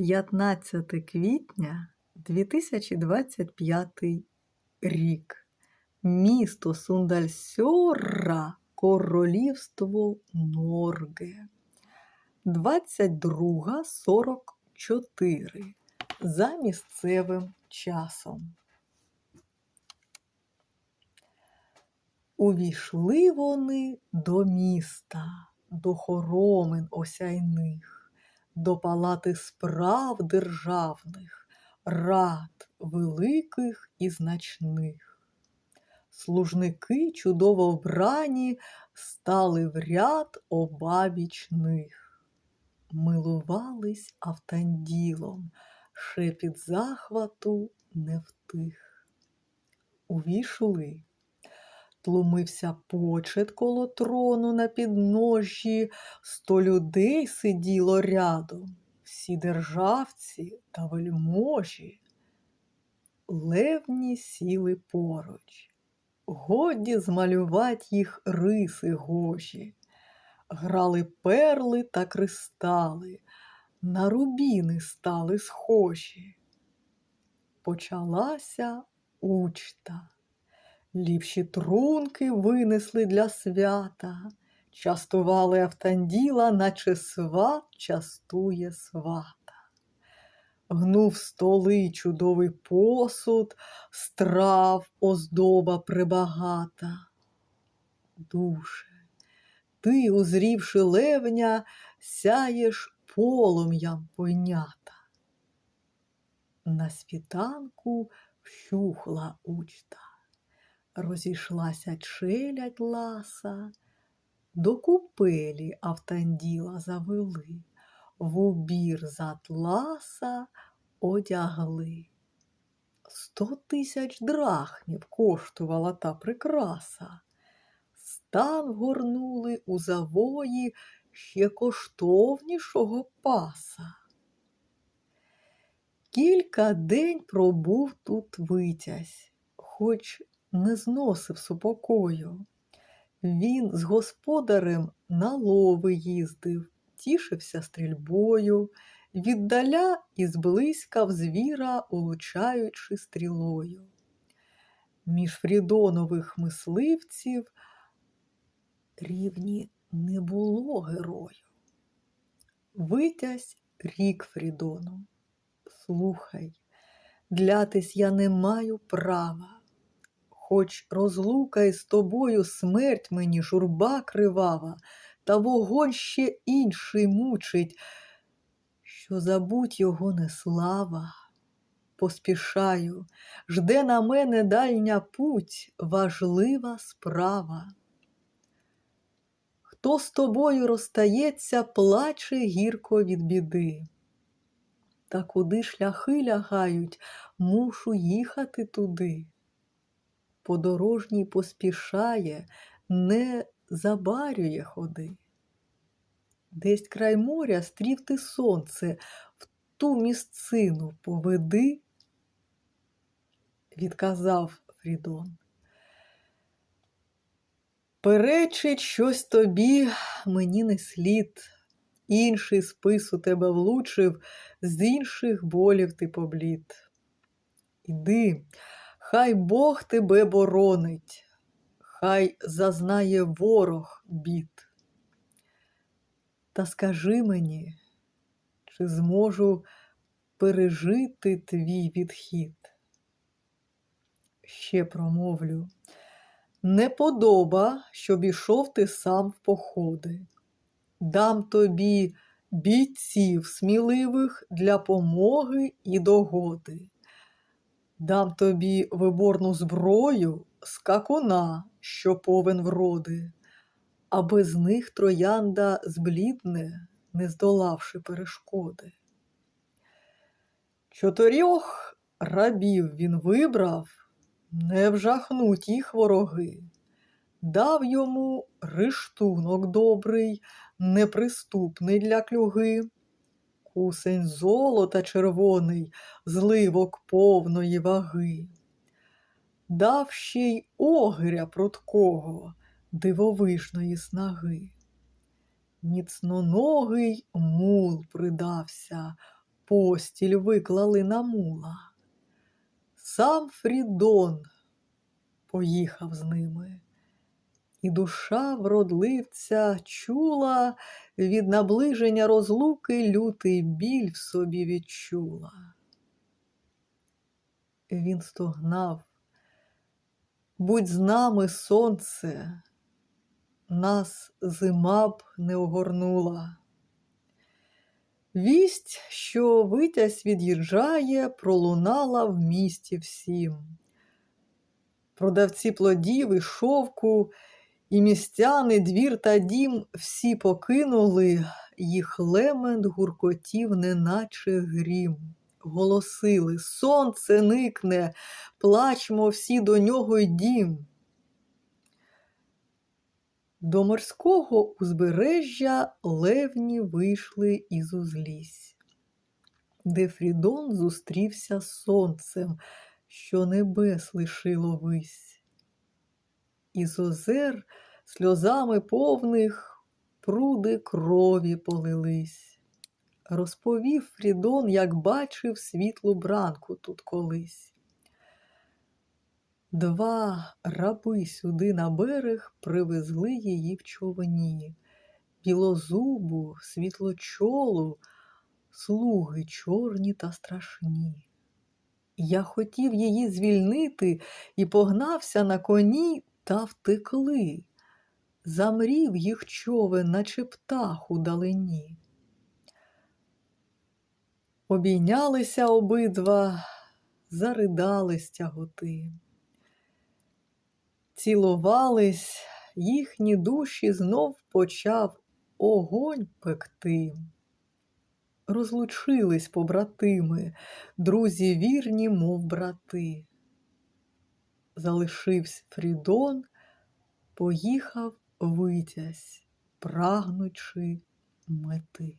15 квітня 2025 рік. Місто Сундальсьорра, Королівство Норге. 22.44 за місцевим часом. Увійшли вони до міста, до хоромин осяйних, до палати справ державних, рад великих і значних. Служники чудово вбрані стали в ряд обабіч них. Милувались автанділом, шепіт захвату не втих. Увійшли. Тлумився почет коло трону на підножжі, сто людей сиділо рядом, всі державці та вельможі. Левні сіли поруч, годі змалювать їх риси гожі, грали перли та кристали, на рубіни стали схожі. Почалася учта. Ліпші трунки винесли для свята, частували Автанділа, наче сват частує свата. Гнув столи чудовий посуд, страв оздоба прибагата. Душе, ти, узрівши левня, сяєш полум'ям пойнята. На світанку вщухла учта розійшлася челядь ласа, до купелі Автанділа завели, в убір з атласа одягли. Сто тисяч драхмів коштувала та прикраса. Стан горнули у завої ще коштовнішого паса. Кілька день пробув тут витязь, хоч не зносив супокою. Він з господарем на лови їздив, тішився стрільбою, віддаля і зблизька в звіра, улучаючи стрілою. Між фрідонових мисливців рівні не було герою. Витязь рік Фрідону. Слухай, длятись я не маю права. Хоч розлука із тобою смерть мені журба кривава, та вогонь ще інший мучить, що забудь його не слава. Поспішаю, жде на мене дальня путь, важлива справа. Хто з тобою розстається, плаче гірко від біди. Та куди шляхи лягають, мушу їхати туди подорожній поспішає, не забарює ходи. Десь край моря стрів ти сонце, в ту місцину поведи, відказав Фрідон. Перечить щось тобі мені не слід, інший спис у тебе влучив, з інших болів ти поблід. Іди, Хай Бог тебе боронить, хай зазнає ворог бід. Та скажи мені, чи зможу пережити твій відхід? Ще промовлю, не подоба, щоб ішов ти сам в походи. Дам тобі бійців сміливих для помоги і догоди. Дам тобі виборну зброю скакуна, що повен вроди, а без них троянда зблідне, не здолавши перешкоди. Чотирьох рабів він вибрав, не вжахнуть їх вороги, дав йому риштунок добрий, неприступний для клюги. Кусень золота червоний, зливок повної ваги. Дав ще й огря прудкого, дивовижної снаги. Міцноногий мул придався, постіль виклали на мула. Сам Фрідон поїхав з ними, і душа вродливця чула від наближення розлуки лютий біль в собі відчула. Він стогнав, будь з нами сонце, нас зима б не огорнула. Вість, що витязь від'їжджає, пролунала в місті всім. Продавці плодів і шовку, і містяни, двір та дім всі покинули, їх лемент гуркотів, неначе грім. Голосили сонце никне, плачмо всі до нього й дім. До морського узбережжя левні вийшли із узлісь, де Фрідон зустрівся з сонцем, що небес лишило вись. Із озер сльозами повних пруди крові полились. Розповів Фрідон, як бачив світлу бранку тут колись. Два раби сюди на берег привезли її в човні, білозубу, світлочолу, слуги чорні та страшні. Я хотів її звільнити і погнався на коні та втекли. Замрів їх човен, наче птах у далині. Обійнялися обидва, заридали з тяготи. Цілувались, їхні душі знов почав огонь пекти. Розлучились побратими, друзі вірні, мов брати. Залишився Фрідон, поїхав витязь, прагнучи мети.